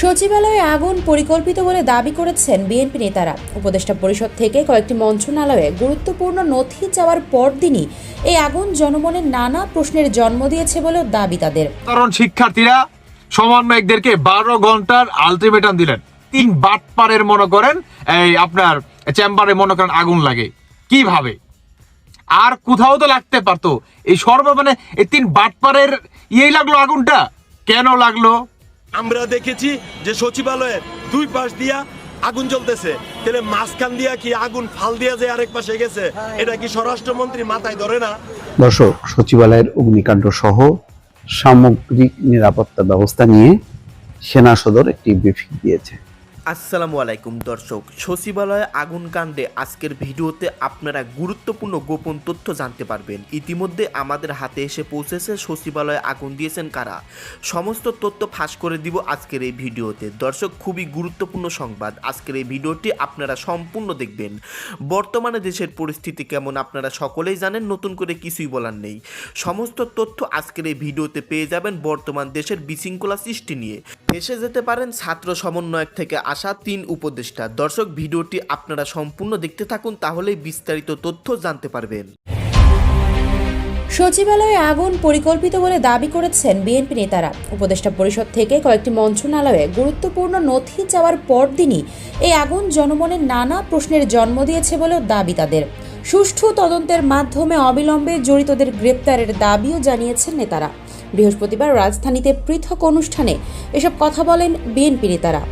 সচিবালয়ে আগুন পরিকল্পিত বলে দাবি করেছেন বিএনপি নেতারা। উপদেষ্টা পরিষদ থেকে কয়েকটি মন্ত্রণালয়ে গুরুত্বপূর্ণ নথি চাওয়ার পরদিনই এই আগুন জনমনের নানা প্রশ্নের জন্ম দিয়েছে বলেও দাবি তাদের। কারণ শিক্ষার্থীরা সমন্বয়কদেরকে বারো ঘণ্টার আলটিমেটাম দিলেন। তিন বাটপারের মনে করেন, এই আপনার চেম্বারে মনে করেন আগুন লাগে। কীভাবে? আর কোথাও তো লাগতে পারতো। এই সর্ব মানে এই তিন বাটপারের ইয়েই লাগল আগুনটা। কেন লাগল? আমরা দেখেছি যে সচিবালয়ের দুই পাশ দিয়া আগুন জ্বলতেছে। তাহলে মাঝখান দিয়া কি আগুন ফাল দিয়া যে আরেক পাশে গেছে, এটা কি স্বরাষ্ট্রমন্ত্রী মাথায় ধরে না? দর্শক, সচিবালয়ের অগ্নিকাণ্ড সহ সামগ্রিক নিরাপত্তা ব্যবস্থা নিয়ে সেনা সদর একটি ব্রিফিং দিয়েছে। আসসালামু আলাইকুম, দর্শক। সচিবালয়ে আগুন কাণ্ডে আজকের ভিডিওতে আপনারা গুরুত্বপূর্ণ গোপন তথ্য জানতে পারবেন। ইতিমধ্যে আমাদের হাতে এসে পৌঁছেছে সচিবালয়ে আগুন দিয়েছেন কারা? সমস্ত তথ্য ফাঁস করে দিব আজকের এই ভিডিওতে। দর্শক, খুবই গুরুত্বপূর্ণ সংবাদ। আজকের এই ভিডিওটি আপনারা সম্পূর্ণ দেখবেন। বর্তমানে দেশের পরিস্থিতি কেমন আপনারা সকলেই জানেন, নতুন করে কিছুই বলার নেই। সমস্ত তথ্য আজকের এই ভিডিওতে পেয়ে যাবেন বর্তমান দেশের বিশৃঙ্খলা সৃষ্টি নিয়ে। এসে যেতে পারেন ছাত্র সমন্বয়ক থেকে আসা তিন উপদেষ্টা। দর্শক, ভিডিওটি আপনারা সম্পূর্ণ দেখতে থাকুন, তাহলেই বিস্তারিত তথ্য জানতে পারবেন। সচিবালয়ে আগুন পরিকল্পিত বলে দাবি করেছেন বিএনপি নেতারা। উপদেষ্টা পরিষদ থেকে কয়েকটি মন্ত্রণালয়ে গুরুত্বপূর্ণ নথি চাওয়ার পরদিনই এই আগুন জনমনের নানা প্রশ্নের জন্ম দিয়েছে বলেও দাবি তাদের। সুষ্ঠু তদন্তের মাধ্যমে অবিলম্বে জড়িতদের গ্রেপ্তারের দাবিও জানিয়েছেন নেতারা। বৃহস্পতিবার রাজধানীতে পৃথক অনুষ্ঠানে এসব কথা বলেন বিএনপি নেতারা।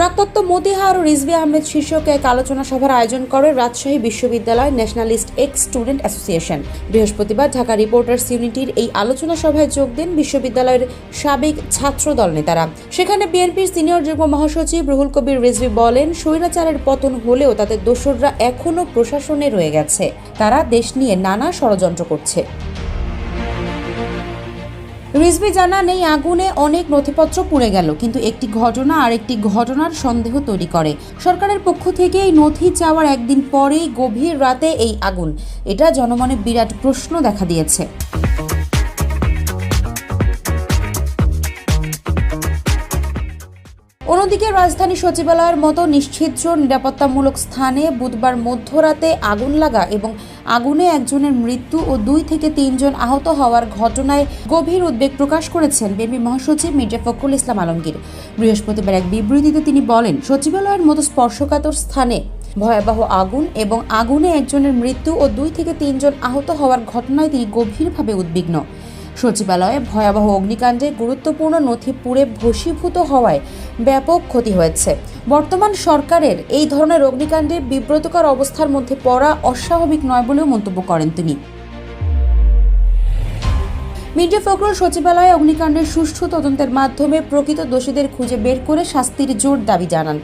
রক্তাক্ত মতিহার ও রিজভি আহমেদ শীর্ষক এক আলোচনা সভার আয়োজন করে রাজশাহী বিশ্ববিদ্যালয় ন্যাশনালিস্ট এক্স স্টুডেন্ট অ্যাসোসিয়েশন। বৃহস্পতিবার ঢাকা রিপোর্টার্স ইউনিটির এই আলোচনা সভায় যোগ দেন বিশ্ববিদ্যালয়ের সাবেক ছাত্র দল নেতারা। সেখানে বিএনপির সিনিয়র যুগ্ম মহাসচিব রুহুল কবির রিজভি বলেন, স্বৈরাচারের পতন হলেও তাদের দোসররা এখনও প্রশাসনে রয়ে গেছে। তারা দেশ নিয়ে নানা ষড়যন্ত্র করছে। রিজভি জানান এই আগুনে অনেক নথিপত্র পুড়ে গেল, কিন্তু একটি ঘটনা আর একটি ঘটনার সন্দেহ তৈরি করে। সরকারের পক্ষ থেকে এই নথি চাওয়ার একদিন পরেই গভীর রাতে এই আগুন। এটা জনমনে বিরাট প্রশ্ন দেখা দিয়েছে। অন্যদিকে রাজধানী সচিবালয়ের মতো নিশ্চিদ্র নিরাপত্তামূলক স্থানে বুধবার মধ্যরাতে আগুন লাগা এবং আগুনে একজনের মৃত্যু ও দুই থেকে তিনজন আহত হওয়ার ঘটনায় গভীর উদ্বেগ প্রকাশ করেছেন বিএনপি মহাসচিব মির্জা ফখরুল ইসলাম আলমগীর। বৃহস্পতিবার এক বিবৃতিতে তিনি বলেন, সচিবালয়ের মতো স্পর্শকাতর স্থানে ভয়াবহ আগুন এবং আগুনে একজনের মৃত্যু ও দুই থেকে তিনজন আহত হওয়ার ঘটনায় তিনি গভীরভাবে উদ্বিগ্ন। সচিবালয়ে ভয়াবহ অগ্নিকাণ্ডে গুরুত্বপূর্ণ নথি পুড়ে ভসীভূত হওয়ায় ব্যাপক ক্ষতি হয়েছে। বর্তমান সরকারের এই ধরনের অগ্নিকাণ্ডে বিব্রতকর অবস্থার মধ্যে পড়া অস্বাভাবিক নয় বলেও মন্তব্য করেন তিনি। মির্জা ফখরুল সচিবালয়ে অগ্নিকাণ্ডের সুষ্ঠু তদন্তের মাধ্যমে প্রকৃত দোষীদের খুঁজে বের করে শাস্তির জোর দাবি জানান।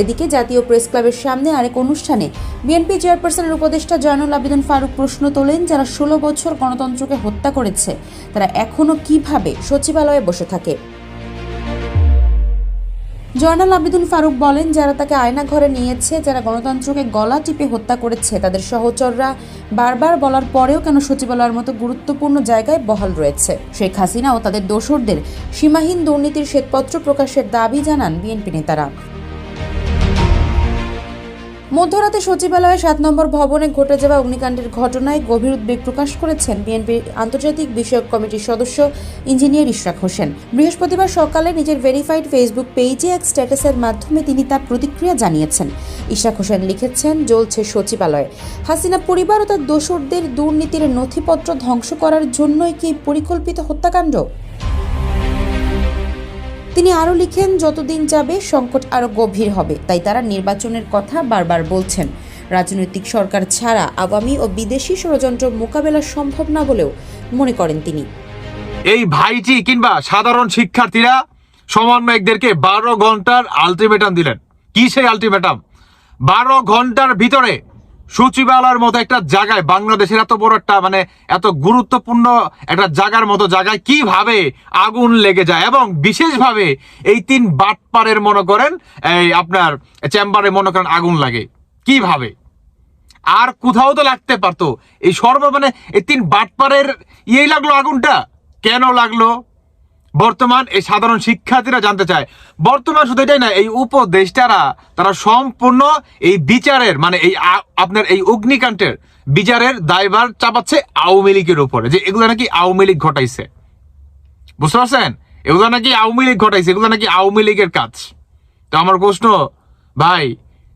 এদিকে জাতীয় প্রেস ক্লাবের সামনে আরেক অনুষ্ঠানে বিএনপি চেয়ারপারসনের উপদেষ্টা জয়নুল আবেদন ফারুক প্রশ্ন তোলেন, যারা ষোলো বছর গণতন্ত্রকে হত্যা করেছে, তারা এখনও কীভাবে সচিবালয়ে বসে থাকে? জয়নাল আবেদুল ফারুক বলেন, যারা তাকে আয়না ঘরে নিয়েছে, যারা গণতন্ত্রকে গলা টিপে হত্যা করেছে, তাদের সহচররা বারবার বলার পরেও কেন সচিবালয়ের মতো গুরুত্বপূর্ণ জায়গায় বহাল রয়েছে? শেখ হাসিনা ও তাদের দোসরদের সীমাহীন দুর্নীতির শ্বেতপত্র প্রকাশের দাবি জানান বিএনপি নেতারা। মধ্যরাতে সচিবালয়ে সাত নম্বর ভবনে ঘটে যাওয়া অগ্নিকাণ্ডের ঘটনায় গভীর উদ্বেগ প্রকাশ করেছেন বিএনপির আন্তর্জাতিক বিষয়ক কমিটির সদস্য ইঞ্জিনিয়ার ইশরাক হোসেন। বৃহস্পতিবার সকালে নিজের ভেরিফাইড ফেসবুক পেজে এক স্ট্যাটাসের মাধ্যমে তিনি তার প্রতিক্রিয়া জানিয়েছেন। ইশরাক হোসেন লিখেছেন, জ্বলছে সচিবালয়। হাসিনা পরিবার ও তার দোসরদের দুর্নীতির নথিপত্র ধ্বংস করার জন্যই কি পরিকল্পিত হত্যাকাণ্ড? তিনি আরও লিখেন, যতদিন যাবে সংকট আরও গভীর হবে। তাই তারা নির্বাচনের কথা বারবার বলছেন। রাজনৈতিক সরকার ছাড়া আগামী ও বিদেশি ষড়যন্ত্র মোকাবেলা সম্ভব না বলেও মনে করেন তিনি। এই ভাইটি কিংবা সাধারণ শিক্ষার্থীরা সমন্বয়কদেরকে বারো ঘণ্টার আলটিমেটাম দিলেন। কি সেই আলটিমেটাম? বারো ঘণ্টার ভিতরে সচিবালয়ের মতো একটা জায়গায়, বাংলাদেশের এত বড় একটা মানে এত গুরুত্বপূর্ণ একটা জায়গার মতো জায়গায় কীভাবে আগুন লেগে যায় এবং বিশেষভাবে এই তিন বাটপারের মনে করেন, এই আপনার চেম্বারে মনে করেন আগুন লাগে। কীভাবে? আর কোথাও তো লাগতে পারতো। এই সর্ব মানে এই তিন বাটপারের ইয়েই লাগল আগুনটা? কেন লাগল? বর্তমান এই সাধারণ শিক্ষার্থীরা জানতে চায়। বর্তমান শুধু এটাই না, এই উপদেষ্টারা, তারা সম্পূর্ণ এই বিচারের মানে এই আপনার এই অগ্নিকাণ্ডের বিচারের দায়ভার চাপাচ্ছে আওয়ামী লীগের উপরে, যে এগুলো নাকি আওয়ামী লীগ ঘটাইছে। বুঝতে পারছেন? এগুলো নাকি আওয়ামী লীগ ঘটাইছে, এগুলো নাকি আওয়ামী লীগের কাজ। তো আমার প্রশ্ন, ভাই,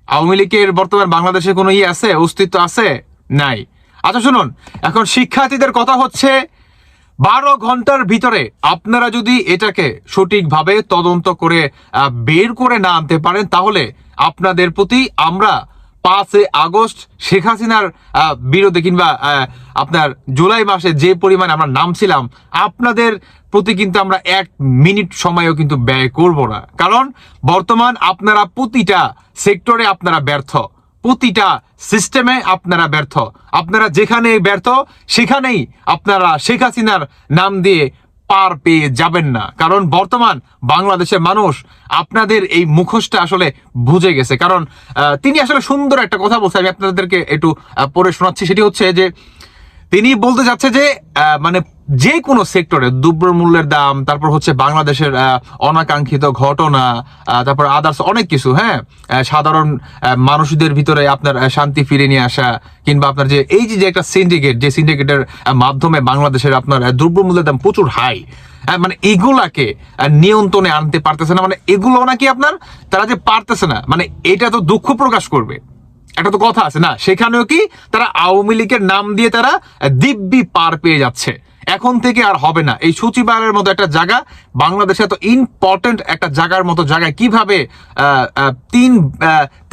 আওয়ামী লীগের বর্তমান বাংলাদেশে কোনো ইয়ে আছে, অস্তিত্ব আছে? নাই। আচ্ছা শুনুন, এখন শিক্ষার্থীদের কথা হচ্ছে বারো ঘণ্টার ভিতরে আপনারা যদি এটাকে সঠিকভাবে তদন্ত করে বের করে না আনতে পারেন, তাহলে আপনাদের প্রতি আমরা পাঁচে আগস্ট শেখ হাসিনার বিরোধে কিংবা আপনার জুলাই মাসে যে পরিমাণ আমরা নামছিলাম, আপনাদের প্রতি কিন্তু আমরা এক মিনিট সময়ও কিন্তু ব্যয় করব না। কারণ বর্তমান আপনারা প্রতিটা সেক্টরে আপনারা ব্যর্থ। প্রতিটা সিস্টেমে আপনারা ব্যর্থ। আপনারা যেখানে ব্যর্থ, সেখানেই আপনারা শেখ হাসিনার নাম দিয়ে পার পেয়ে যাবেন না। কারণ বর্তমান বাংলাদেশের মানুষ আপনাদের এই মুখোশটা আসলে বুঝে গেছে। কারণ তিনি আসলে সুন্দর একটা কথা বলছে আমি আপনাদেরকে একটু পড়ে শোনাচ্ছি। সেটি হচ্ছে যে তিনি বলতে যাচ্ছে যে মানে যে কোনো সেক্টরে দ্রব্যমূল্যের দাম তারপর হচ্ছে বাংলাদেশের অনাকাঙ্ক্ষিত ঘটনা তারপর আদার্স অনেক কিছু হ্যাঁ? সাধারণ মানুষদের ভিতরে আপনার শান্তি ফিরে নিয়ে আসা কিংবা আপনার যে এই যে একটা সিন্ডিকেট যে সিন্ডিকেটের মাধ্যমে বাংলাদেশের আপনার আহ, দ্রব্যমূল্যের দাম প্রচুর হাই মানে এগুলাকে নিয়ন্ত্রণে আনতে পারতেছে না মানে এগুলো নাকি আপনার তারা যে পারতেছে না মানে এটা তো দুঃখ প্রকাশ করবে। একটা তো কথা আছে, না? সেখানেও কি তারা আওয়ামী লীগের নাম দিয়ে তারা দিব্যি পার পেয়ে যাচ্ছে। এখন থেকে আর হবে না। এই সচিবালয়ের মতো একটা জায়গা, বাংলাদেশে এত ইম্পর্টেন্ট একটা জায়গার মতো জায়গায় কীভাবে তিন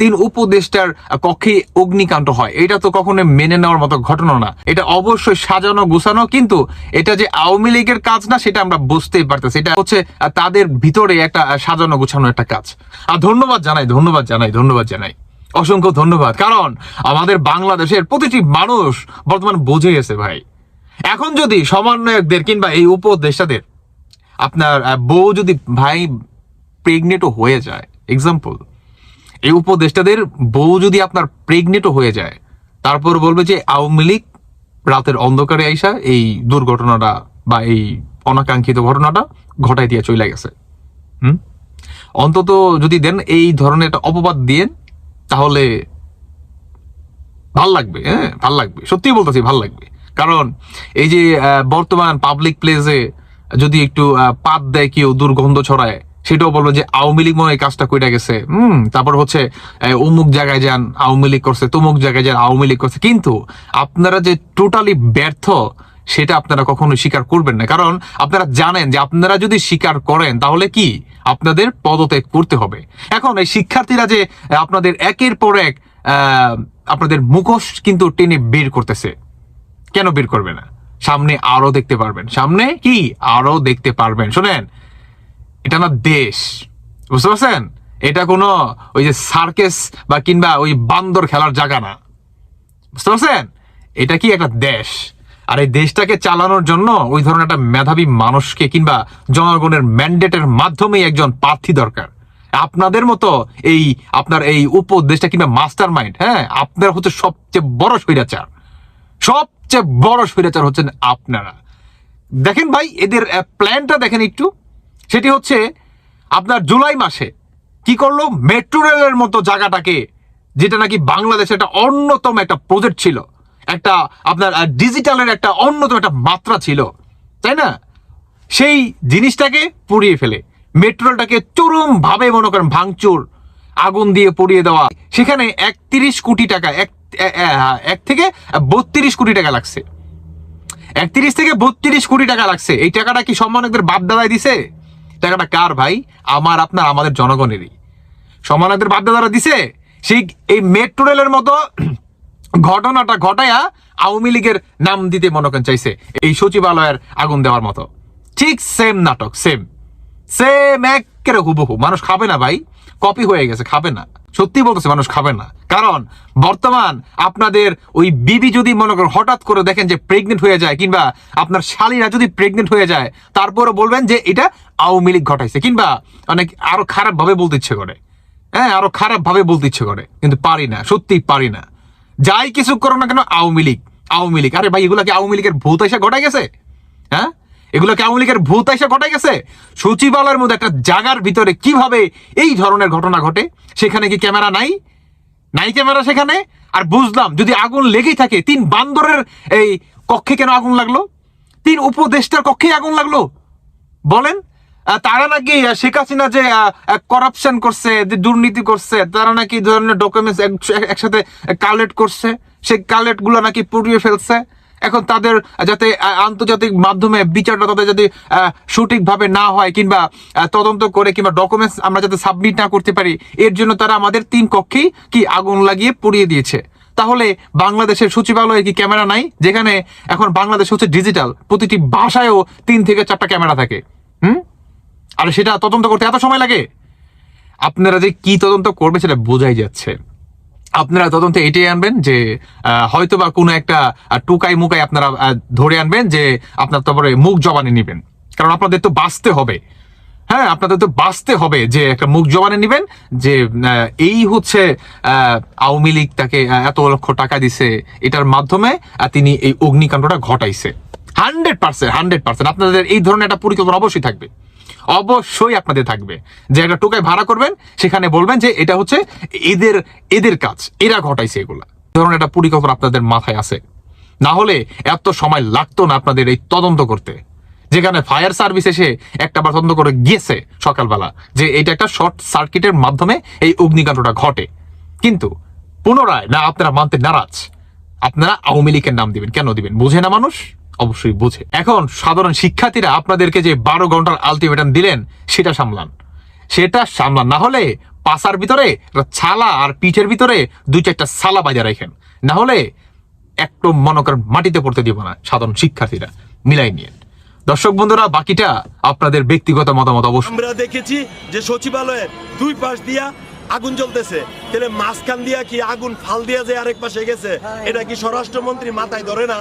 তিন উপদেষ্টার কক্ষে অগ্নিকাণ্ড হয়, এটা তো কখনো মেনে নেওয়ার মতো ঘটনা না। এটা অবশ্যই সাজানো, গুছানো, কিন্তু এটা যে আওয়ামী লীগের কাজ না, সেটা আমরা বুঝতেই পারতেছি। এটা হচ্ছে তাদের ভিতরে একটা সাজানো, গুছানো একটা কাজ। আর ধন্যবাদ জানাই ধন্যবাদ জানাই ধন্যবাদ জানাই। অসংখ্য ধন্যবাদ। কারণ আমাদের বাংলাদেশের প্রতিটি মানুষ বর্তমান বুঝে গেছে ভাই। এখন যদি সমন্বয়কদের কিংবা এই উপদেষ্টাদের আপনার বউ যদি ভাই প্রেগনেন্টও হয়ে যায় এক্সাম্পল এই উপদেষ্টাদের বউ যদি আপনার প্রেগনেন্টও হয়ে যায়, তারপর বলবে যে আওয়ামী লীগ রাতের অন্ধকারে আইসা এই দুর্ঘটনাটা বা এই অনাকাঙ্ক্ষিত ঘটনাটা ঘটাই দিয়ে চলে গেছে। হুম? অন্তত যদি দেন এই ধরনের একটা অপবাদ দিয়ে তাহলে ভালো লাগবে হ্যাঁ ভালো লাগবে। সত্যি বলতেছি ভালো লাগবে। কারণ এই যে বর্তমান পাবলিক প্লেসে যদি একটু পাত দেয় কেউ, দুর্গন্ধ ছড়ায়, সেটাও বলব যে আওয়ামী লীগ মনে কাজটা কইটা গেছে। হুম, তারপর হচ্ছে অমুক জায়গায় যান, আওয়ামী লীগ করছে, তমুক জায়গায় যান, আওয়ামী লীগ করছে। কিন্তু আপনারা যে টোটালি ব্যর্থ সেটা আপনারা কখনো স্বীকার করবেন না। কারণ আপনারা জানেন যে আপনারা যদি স্বীকার করেন, তাহলে কি? আপনাদের পদত্যাগ করতে হবে। এখন এই শিক্ষার্থীরা যে আপনাদের একের পর এক আপনাদের মুখোশ কিন্তু টেনে বের করতেছে। কেন বের করবে না? সামনে আরও দেখতে পারবেন। সামনে কি? আরও দেখতে পারবেন। শোনেন, এটা না দেশ। বুঝতে পারছেন? এটা কোনো ওই যে সার্কেস বা কিংবা ওই বান্দর খেলার জায়গা না। বুঝতে পারছেন? এটা কি একটা দেশ? আর এই দেশটাকে চালানোর জন্য ওই ধরনের একটা মেধাবী মানুষকে কিংবা জনগণের ম্যান্ডেটের মাধ্যমেই একজন প্রার্থী দরকার। আপনাদের মতো এই আপনার এই উপদেশটা কিংবা মাস্টার মাইন্ড হ্যাঁ? আপনার হচ্ছে সবচেয়ে বড় স্বৈরাচার। সবচেয়ে বড় স্বৈরাচার হচ্ছেন আপনারা। দেখেন ভাই, এদের প্ল্যানটা দেখেন একটু। সেটি হচ্ছে আপনার জুলাই মাসে কি করল? মেট্রো রেলের মতো জায়গাটাকে, যেটা নাকি বাংলাদেশের একটা অন্যতম একটা প্রজেক্ট ছিল। একটা আপনার ডিজিটালের একটা অন্যতম একটা মাত্রা ছিল, তাই না? সেই জিনিসটাকে পুড়িয়ে ফেলে। মেট্রোটাকে চরম ভাবে মনে করেন ভাঙচুর, আগুন দিয়ে পুড়িয়ে দেওয়া। সেখানে একত্রিশ কোটি টাকা, এক, এ- এক থেকে বত্রিশ কোটি টাকা লাগছে। একত্রিশ থেকে বত্রিশ কোটি টাকা লাগছে। এই টাকাটা কি সম্মানকদের বাপ দাদাই দিছে? টাকাটা কার ভাই? আমার, আপনার, আমাদের জনগণেরই। সম্মানকদের বাপ দাদারা দিছে? সেই, এই মেট্রো রেলের মতো ঘটনাটা ঘটায়া আওয়ামী লীগের নাম দিতে মনে করেন চাইছে এই সচিবালয়ের আগুন দেওয়ার মতো। ঠিক সেম নাটক সেম সেম একেবারে হুবহু। মানুষ খাবে না ভাই। কপি হয়ে গেছে, খাবে না। সত্যি বলতেছে, মানুষ খাবে না। কারণ বর্তমান আপনাদের ওই বিবি যদি মনে করেন, হঠাৎ করে দেখেন যে প্রেগনেন্ট হয়ে যায়, কিংবা আপনার শালীরা যদি প্রেগনেন্ট হয়ে যায় তারপরে বলবেন যে এটা আওয়ামী লীগ ঘটাইছে, কিংবা অনেক আরও খারাপ ভাবে বলতে ইচ্ছে করে। হ্যাঁ আরও খারাপ ভাবে বলতে ইচ্ছে করে। কিন্তু পারি না সত্যি পারি না। যাই কিছু করো না কেন, আওয়ামী লীগ আওয়ামী লীগ। আরে ভাই, এগুলা কি আওয়ামী লীগের ভূত এসে ঘটাই গেছে? হ্যাঁ? এগুলো কি আওয়ামী লীগের ভূত এসে ঘটাই গেছে? সচিবালয়ের মধ্যে একটা জায়গার ভিতরে কীভাবে এই ধরনের ঘটনা ঘটে? সেখানে কি ক্যামেরা নাই? নাই ক্যামেরা সেখানে? আর বুঝলাম, যদি আগুন লেগেই থাকে, তিন বান্দরের এই কক্ষে কেন আগুন লাগল? তিন উপদেষ্টার কক্ষে আগুন লাগল? বলেন। তারা নাকি শেখ হাসিনা যে করাপশন করছে, যে দুর্নীতি করছে, তারা নাকি ধরনের ডকুমেন্টস একসাথে কালেক্ট করছে। সেই কালেক্টগুলো নাকি পুড়িয়ে ফেলছে। এখন তাদের যাতে আন্তর্জাতিক মাধ্যমে বিচারটা তাদের যদি সঠিকভাবে না হয় কিংবা তদন্ত করে কিংবা ডকুমেন্টস আমরা যাতে সাবমিট না করতে পারি, এর জন্য তারা আমাদের তিন কক্ষেই কি আগুন লাগিয়ে পুড়িয়ে দিয়েছে। তাহলে বাংলাদেশের সচিবালয়ে কি ক্যামেরা নাই? যেখানে এখন বাংলাদেশ হচ্ছে ডিজিটাল প্রতিটি বাসায়ও তিন থেকে চারটা ক্যামেরা থাকে। হুম? আর সেটা তদন্ত করতে এত সময় লাগে? আপনারা যে কি তদন্ত করবে সেটা বোঝাই যাচ্ছে। আপনারা তদন্তে এটাই আনবেন যে হয়তো বা কোনো একটা টুকাই মুকাই আপনারা ধরে আনবেন যে আপনার তারপরে মুখ জবানে নেবেন। কারণ আপনাদের তো বাঁচতে হবে। হ্যাঁ আপনাদের তো বাঁচতে হবে যে একটা মুখ জবানে নেবেন যে এই হচ্ছে আওয়ামী লীগ তাকে এত লক্ষ টাকা দিছে এটার মাধ্যমে তিনি এই অগ্নিকাণ্ডটা ঘটাইছে। Hundred percent hundred percent. আপনাদের এই ধরনের একটা পরিকল্পনা অবশ্যই থাকবে। অবশ্যই আপনাদের থাকবে। যে একটা টোকায় ভাড়া করবেন, সেখানে বলবেন যে এটা হচ্ছে এদের এদের কাজ, এরা ঘটাইছে এগুলা। ধরুন একটা পরিকল্পনা আপনাদের মাথায় আছে। না হলে এত সময় লাগতো না আপনাদের এই তদন্ত করতে। যেখানে ফায়ার সার্ভিস এসে একটা বার তদন্ত করে গিয়েছে সকালবেলা, যে এটা একটা শর্ট সার্কিটের মাধ্যমে এই অগ্নিকাণ্ডটা ঘটে। কিন্তু পুনরায়, না, আপনারা মানতে নারাজ। আপনারা আওয়ামী লীগের নাম দিবেন। কেন দিবেন? বুঝে না মানুষ? অবশ্যই বুঝে। এখন সাধারণ শিক্ষার্থীরা আপনাদেরকে যে বারো ঘণ্টার আলটিমেটাম দিলেন সেটা সামলান। সেটা সামলান। না হলে পাশার ভিতরে ছালা আর পিঠের ভিতরে দুই চারটা সালা বাজা রাখেন। না হলে একটু মনে করেন মাটিতে পড়তে দিব না সাধারণ শিক্ষার্থীরা। মিলাই নিয়ে দর্শক বন্ধুরা বাকিটা আপনাদের ব্যক্তিগত মতামত অবশ্যই। আমরা দেখেছি যে সচিবালয়ের দুই পাশ দিয়া আগুন জ্বলতেছে। তাহলে মাঝখান দিয়া কি আগুন ফাল দিয়া যে আরেক পাশে গেছে এটা কি স্বরাষ্ট্রমন্ত্রী মাথায় ধরে না?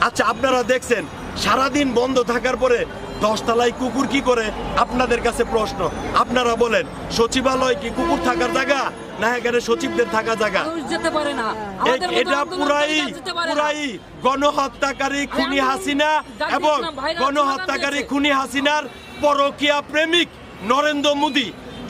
আচ্ছা আপনারা দেখছেন সারাদিন বন্ধ থাকার পরে দশতলায় কুকুর কি করে? আপনাদের কাছে প্রশ্ন। আপনারা বলেন সচিবালয় কি কুকুর থাকার জায়গা? না এখানে সচিবদের থাকা জায়গা। এটা পুরাই। পুরাই গণহত্যাকারী খুনি হাসিনা এবং গণহত্যাকারী। খুনি হাসিনার পরকীয়া প্রেমিক নরেন্দ্র মোদী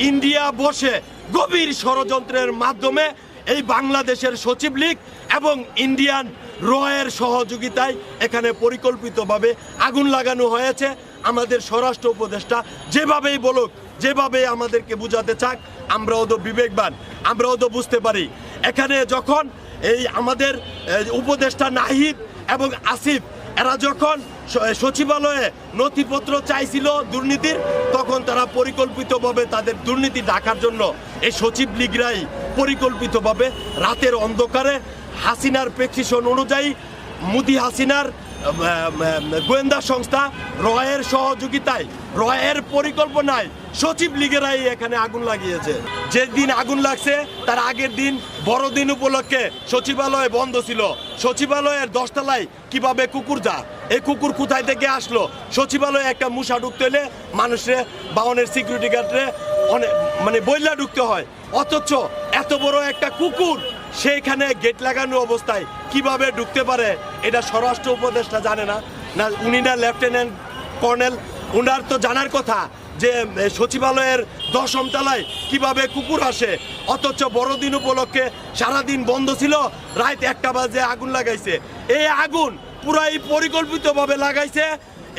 ইন্ডিয়া বসে গভীর ষড়যন্ত্রের মাধ্যমে এই বাংলাদেশের সচিব লীগ এবং ইন্ডিয়ান রয়ের সহযোগিতায় এখানে পরিকল্পিতভাবে আগুন লাগানো হয়েছে। আমাদের স্বরাষ্ট্র উপদেষ্টা যেভাবেই বলুক, যেভাবে আমাদেরকে বুঝাতে চাক, আমরাও তো বিবেকবান, আমরাও তো বুঝতে পারি। এখানে যখন এই আমাদের উপদেষ্টা নাহিদ এবং আসিফ, এরা যখন সচিবালয়ে নথিপত্র চাইছিল দুর্নীতির, তখন তারা পরিকল্পিতভাবে তাদের দুর্নীতি ডাকার জন্য এই সচিব লীগরাই পরিকল্পিতভাবে রাতের অন্ধকারে হাসিনার প্রেসক্রিপশন অনুযায়ী মুদি হাসিনার গোয়েন্দা সংস্থা রয়ের সহযোগিতায়, রয়ের পরিকল্পনায় সচিব লীগেরাই এখানে আগুন লাগিয়েছে। যে দিন আগুন লাগছে, তার আগের দিন, বড়দিন উপলক্ষে সচিবালয় বন্ধ ছিল। সচিবালয়ের দশতলায় কীভাবে কুকুর যা এই কুকুর কোথায় থেকে আসলো? সচিবালয়ে একটা মূষা ঢুকতে হলে মানুষের বাউনের সিকিউরিটি গার্ডরে অনেক মানে বইলা ঢুকতে হয়। অথচ এত বড় একটা কুকুর সেইখানে গেট লাগানো অবস্থায় কীভাবে ঢুকতে পারে, এটা স্বরাষ্ট্র উপদেষ্টা জানে না। না, উনি না লেফটেন্যান্ট কর্নেল, উনার তো জানার কথা যে সচিবালয়ের দশম তলায় কীভাবে কুকুর আসে। অথচ বড়দিন উপলক্ষে সারাদিন বন্ধ ছিল, রাত একটা বাজে আগুন লাগাইছে। এই আগুন পুরাই পরিকল্পিতভাবে লাগাইছে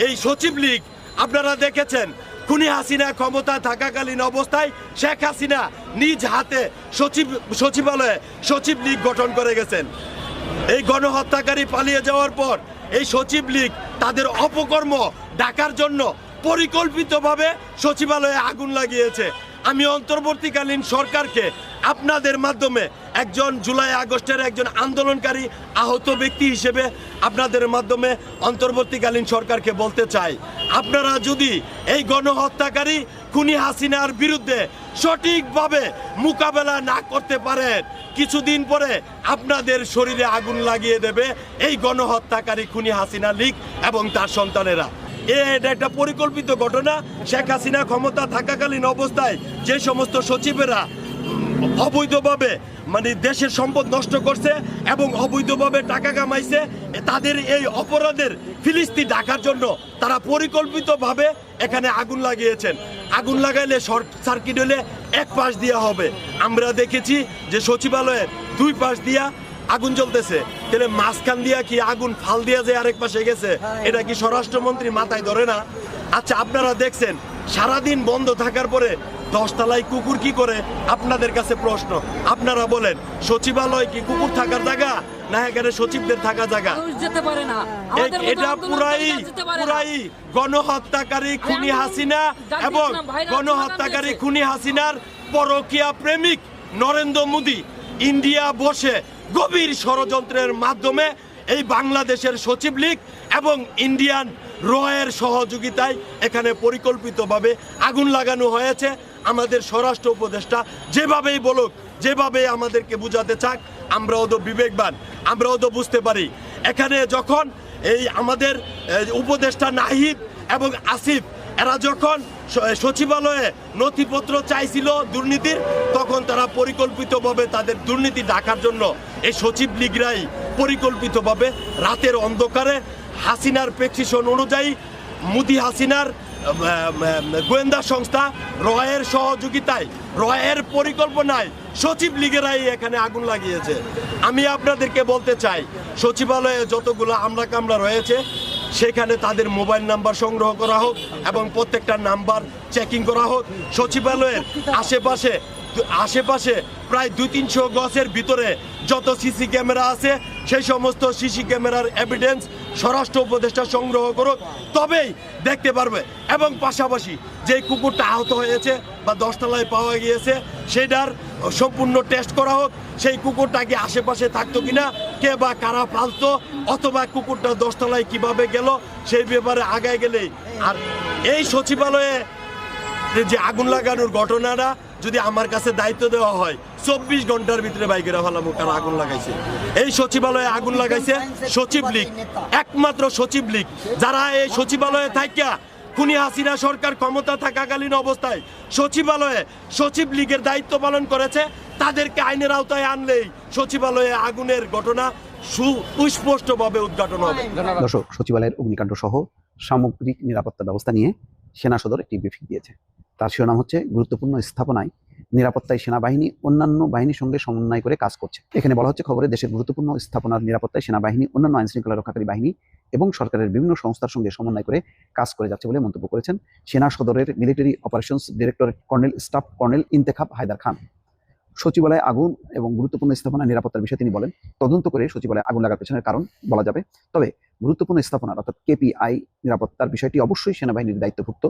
এই সচিব লীগ। আপনারা দেখেছেন খুনি হাসিনা ক্ষমতা থাকাকালীন অবস্থায় শেখ হাসিনা নিজ হাতে সচিব সচিবালয়ে সচিব লীগ গঠন করে গেছেন। এই গণহত্যাকারী পালিয়ে যাওয়ার পর এই সচিব লীগ তাদের অপকর্ম ডাকার জন্য পরিকল্পিতভাবে সচিবালয়ে আগুন লাগিয়েছে। আমি অন্তর্বর্তীকালীন সরকারকে আপনাদের মাধ্যমে একজন জুলাই আগস্টের একজন আন্দোলনকারী আহত ব্যক্তি হিসেবে আপনাদের মাধ্যমে অন্তর্বর্তীকালীন সরকারকে বলতে চাই। আপনারা যদি এই গণহত্যাকারী খুনি হাসিনার বিরুদ্ধে সঠিকভাবে মোকাবেলা না করতে পারেন, কিছুদিন পরে আপনাদের শরীরে আগুন লাগিয়ে দেবে এই গণহত্যাকারী খুনি হাসিনা লীগ এবং তার সন্তানেরা। এটা একটা পরিকল্পিত ঘটনা। শেখ হাসিনা ক্ষমতা থাকাকালীন অবস্থায় যে সমস্ত সচিবেরা অবৈধভাবে মানে দেশের সম্পদ নষ্ট করছে এবং অবৈধভাবে টাকা কামাইছে তাদের এই অপরাধের ফিলিস্তি ডাকার জন্য তারা পরিকল্পিতভাবে এখানে আগুন লাগিয়েছেন। আগুন লাগাইলে শর্ট সার্কিট হলে এক পাশ দিয়া হবে। আমরা দেখেছি যে সচিবালয়ের দুই পাশ দিয়া আগুন জ্বলতেছে। তাহলে মাঝখান দিয়া কি আগুন ফাল দিয়া যে আরেক পাশে গেছে? এটা কি স্বরাষ্ট্রমন্ত্রী মাথায় ধরে না? আচ্ছা আপনারা দেখছেন সারাদিন বন্ধ থাকার পরে দশতলায় কুকুর কি করে? আপনাদের কাছে প্রশ্ন। আপনারা বলেন সচিবালয় কি কুকুর থাকার জায়গা? না এখানে সচিবদের থাকা জায়গা। এটা পুরাই। পুরাই গণহত্যাকারী খুনি হাসিনা এবং গণহত্যাকারী খুনি হাসিনার পরকীয়া প্রেমিক নরেন্দ্র মোদী। ইন্ডিয়া বসে গভীর ষড়যন্ত্রের মাধ্যমে এই বাংলাদেশের সচিব লীগ এবং ইন্ডিয়ান রয়ের সহযোগিতায় এখানে পরিকল্পিতভাবে আগুন লাগানো হয়েছে। আমাদের স্বরাষ্ট্র উপদেষ্টা যেভাবেই বলুক, যেভাবে আমাদেরকে বুঝাতে চাক, আমরাও তো বিবেকবান, আমরাও তো বুঝতে পারি। এখানে যখন এই আমাদের উপদেষ্টা নাহিদ এবং আসিফ এরা যখন সচিবালয়ে নথিপত্র চাইছিল দুর্নীতির, তখন তারা পরিকল্পিতভাবে তাদের দুর্নীতি ডাকার জন্য এই সচিব লীগরাই পরিকল্পিতভাবে রাতের অন্ধকারে হাসিনার প্রেসক্রিপশন অনুযায়ী মুদি হাসিনার গোয়েন্দা সংস্থা রয়ের সহযোগিতায়, রয়ের পরিকল্পনায় সচিব লীগেরাই এখানে আগুন লাগিয়েছে। আমি আপনাদেরকে বলতে চাই, সচিবালয়ে যতগুলো আমলা কামলা রয়েছে সেখানে তাদের মোবাইল নাম্বার সংগ্রহ করা হোক এবং প্রত্যেকটা নাম্বার চেকিং করা হোক। সচিবালয়ের আশেপাশে আশেপাশে প্রায় দুই তিনশো গছের ভিতরে যত সিসি ক্যামেরা আছে, সেই সমস্ত সিসি ক্যামেরার এভিডেন্স স্বরাষ্ট্র উপদেষ্টা সংগ্রহ করুক। তবেই দেখতে পারবে। এবং পাশাপাশি যে কুকুরটা আহত হয়েছে বা দশতলায় পাওয়া গিয়েছে, সেটার সম্পূর্ণ টেস্ট করা হোক, সেই কুকুরটা কি আশেপাশে থাকতো কিনা, কে বা কারা পালতো, অথবা কুকুরটা দশতলায় কীভাবে গেল, সেই ব্যাপারে আগায় গেলেই। আর এই সচিবালয়ে যে আগুন লাগানোর ঘটনাটা যদি আমার কাছে দায়িত্ব দেওয়া হয়, চব্বিশ ঘণ্টার ভিতরে বাইকেরা ফেলাবো কারণ আগুন লাগাইছে। এই সচিবালয়ে আগুন লাগাইছে সচিব লীগ, একমাত্র সচিব লীগ। যারা এই সচিবালয়ে থাকিয়া খুনি হাসিনা সরকার ক্ষমতা থাকাকালীন অবস্থায় সচিবালয়ে সচিব লীগের দায়িত্ব পালন করেছে। তাদেরকে আইনের আওতায় আনলেই সচিবালয়ে আগুনের ঘটনা সুস্পষ্টভাবে উদ্ঘাটন হবে। দর্শক সচিবালয়ের অগ্নিকাণ্ড সহ সামগ্রিক নিরাপত্তা ব্যবস্থা নিয়ে সেনা সদর একটি ব্রিফিং দিয়েছে। তার শিরোনাম হচ্ছে গুরুত্বপূর্ণ স্থাপনায় নিরাপত্তায় সেনাবাহিনী অন্যান্য বাহিনীর সঙ্গে সমন্বয় করে কাজ করছে। এখানে বলা হচ্ছে খবরে দেশের গুরুত্বপূর্ণ স্থাপনার নিরাপত্তায় সেনাবাহিনী, অন্যান্য আইন শৃঙ্খলা রক্ষাকারী বাহিনী এবং সরকারের বিভিন্ন সংস্থার সঙ্গে সমন্বয় করে কাজ করে যাচ্ছে বলে মন্তব্য করেছেন সেনা সদরের military operations director colonel, staff colonel Intekhab Haider Khan. সচিবালয়ে আগুন এবং গুরুত্বপূর্ণ স্থাপনা নিরাপত্তার বিষয়ে তিনি বলেন, তদন্ত করে সচিবালয়ে আগুন লাগার পেছনের কারণ বলা যাবে। তবে গুরুত্বপূর্ণ স্থাপনা অর্থাৎ কেপিআই নিরাপত্তার বিষয়টি অবশ্যই সেনাবাহিনীর দায়িত্বভুক্ত।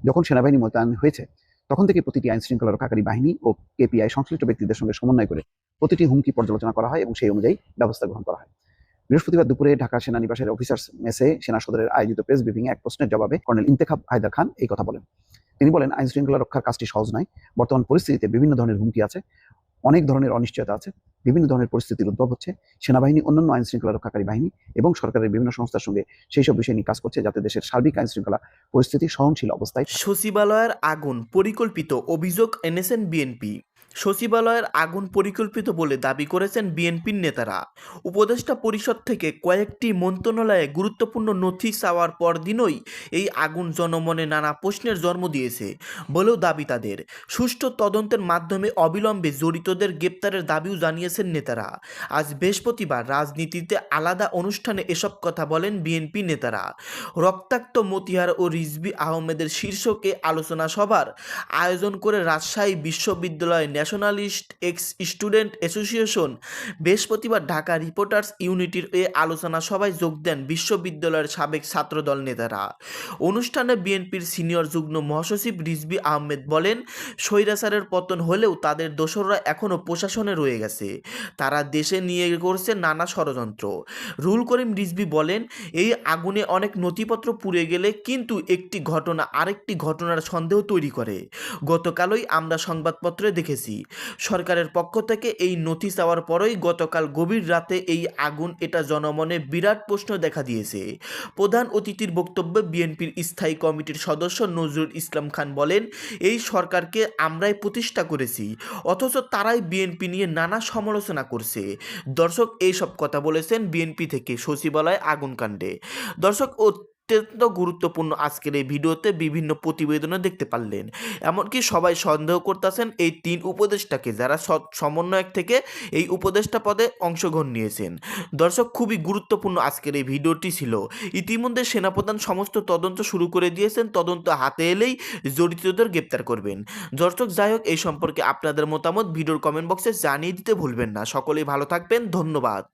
যখন সেনাবাহিনী মোতায়েন হয়েছে তখন থেকে প্রতিটি আইন শৃঙ্খলা রক্ষাকারী বাহিনী ও কেপিআই সংশ্লিষ্ট ব্যক্তিদের সঙ্গে সমন্বয় করে প্রতিটি হুমকি পর্যালোচনা করা হয় এবং সেই অনুযায়ী ব্যবস্থা গ্রহণ করা হয়। বৃহস্পতিবার দুপুরে ঢাকা সেনানিবাসের অফিসার্স মেসে সেনা সদরের আয়োজিত প্রেস ব্রিফিং এক প্রশ্নের জবাবে কর্নেল ইন্তেখাব হায়দার খান এই কথা বলেন। তিনি বলেন আইন শৃঙ্খলা রক্ষার কাজটি সহজ নয়। বর্তমান পরিস্থিতিতে বিভিন্ন ধরনের হুমকি আছে, অনেক ধরনের অনিশ্চয়তা আছে। বিভিন্ন ধরনের পরিস্থিতির উদ্ভব হচ্ছে। সেনাবাহিনী, অন্যান্য আইন শৃঙ্খলা রক্ষাকারী বাহিনী এবং সরকারের বিভিন্ন সংস্থার সঙ্গে সেই সব বিষয় নিয়ে কাজ করছে যাতে দেশের সার্বিক আইন শৃঙ্খলা পরিস্থিতি সহনশীল অবস্থায় সচিবালয়ের আগুন, পরিকল্পিত অভিযোগ এনেছেন বিএনপি। সচিবালয়ের আগুন পরিকল্পিত বলে দাবি করেছেন বিএনপির নেতারা। উপদেষ্টা পরিষদ থেকে কয়েকটি মন্ত্রণালয়ে গুরুত্বপূর্ণ নথি চাওয়ার পরদিনই এই আগুন জনমনে নানা প্রশ্নের জন্ম দিয়েছে বলেও দাবি তাদের। সুষ্ঠু তদন্তের মাধ্যমে অবিলম্বে জড়িতদের গ্রেপ্তারের দাবিও জানিয়েছেন নেতারা। আজ বৃহস্পতিবার রাজনীতিতে আলাদা অনুষ্ঠানে এসব কথা বলেন বিএনপি নেতারা। রক্তাক্ত মতিহার ও রিজবি আহমেদের শীর্ষকে আলোচনা সভার আয়োজন করে রাজশাহী বিশ্ববিদ্যালয় ন্যাশনালিস্ট এক্স স্টুডেন্ট অ্যাসোসিয়েশন বৃহস্পতিবার ঢাকা রিপোর্টার্স ইউনিটির এ আলোচনা সভায় যোগ দেন বিশ্ববিদ্যালয়ের সাবেক ছাত্রদল নেতারা। অনুষ্ঠানে বিএনপির সিনিয়র যুগ্ম মহাসচিব রিজবি আহমেদ বলেন স্বৈরাচারের পতন হলেও তাদের দোসররা এখনও প্রশাসনে রয়ে গেছে। তারা দেশে নিয়ে করছে নানা ষড়যন্ত্র। রুল করিম রিজবি বলেন, এই আগুনে অনেক নথিপত্র পুড়ে গেলে কিন্তু একটি ঘটনা আরেকটি ঘটনার সন্দেহ তৈরি করে। গতকালই আমরা সংবাদপত্রে দেখেছি। দিয়েছি সরকারের পক্ষ থেকে এই নথি চাওয়ার পরই গতকাল গভীর রাতে এই আগুন এটা জনমনে বিরাট প্রশ্ন দেখা দিয়েছে। প্রধান অতিথির বক্তব্যে বিএনপির স্থায়ী কমিটির সদস্য নজরুল ইসলাম খান বলেন, এই সরকারকে আমরাই প্রতিষ্ঠা করেছি, অথচ তারাই বিএনপি নিয়ে নানা সমালোচনা করছে। দর্শক এইসব কথা বলেছেন বিএনপি থেকে সচিবালয় আগুন কাণ্ডে। দর্শক অত্যন্ত গুরুত্বপূর্ণ আজকের এই ভিডিওতে বিভিন্ন প্রতিবেদনও দেখতে পারলেন। এমনকি সবাই সন্দেহ করতেছেন এই তিন উপদেষ্টাকে, যারা সমন্বয়ক থেকে এই উপদেষ্টা পদে অংশগ্রহণ নিয়েছেন। দর্শক, খুবই গুরুত্বপূর্ণ আজকের এই ভিডিওটি ছিল। ইতিমধ্যে সেনাপ্রধান সমস্ত তদন্ত শুরু করে দিয়েছেন, তদন্ত হাতে এলেই জড়িতদের গ্রেপ্তার করবেন। দর্শক, যাই হোক, এই সম্পর্কে আপনাদের মতামত ভিডিওর কমেন্ট বক্সে জানিয়ে দিতে ভুলবেন না। সকলেই ভালো থাকবেন, ধন্যবাদ।